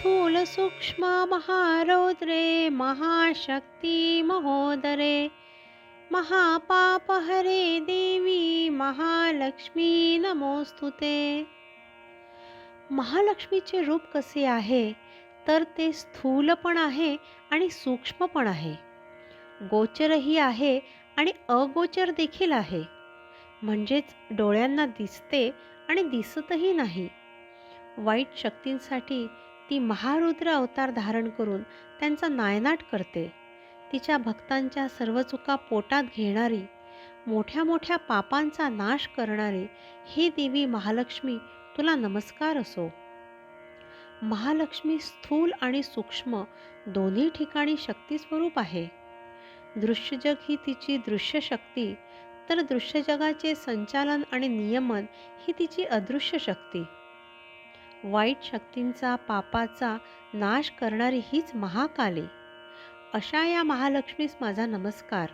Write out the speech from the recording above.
स्थूलसूक्ष्म महारौद्रे महाशक्ती महोदरे महापापहरे देवी महालक्ष्मी नमोस्तुते महालक्ष्मीचे रूप कसे आहे? तर ते स्थूल पण आहे आणि सूक्ष्म पण आहे. गोचरही आहे आणि अगोचर देखील आहे. म्हणजेच डोळ्यांना दिसते आणि दिसतही नाही. वाईट शक्तींसाठी ती महारुद्र अवतार धारण करून त्यांचा नायनाट करते. तिच्या भक्तांच्या सर्व चुका पोटात घेणारी मोठ्या मोठ्या पापांचा नाश करणारी ही देवी महालक्ष्मी तुला नमस्कार असो. महालक्ष्मी स्थूल आणि सूक्ष्म दोन्ही ठिकाणी शक्तीस्वरूप आहे. दृश्यजग ही तिची दृश्य शक्ती तर दृश्यजगाचे संचालन आणि नियमन ही तिची अदृश्य शक्ती वाईट शक्तींचा पापाचा नाश करणारी हीच महाकाली. अशा या महालक्ष्मीस माझा नमस्कार.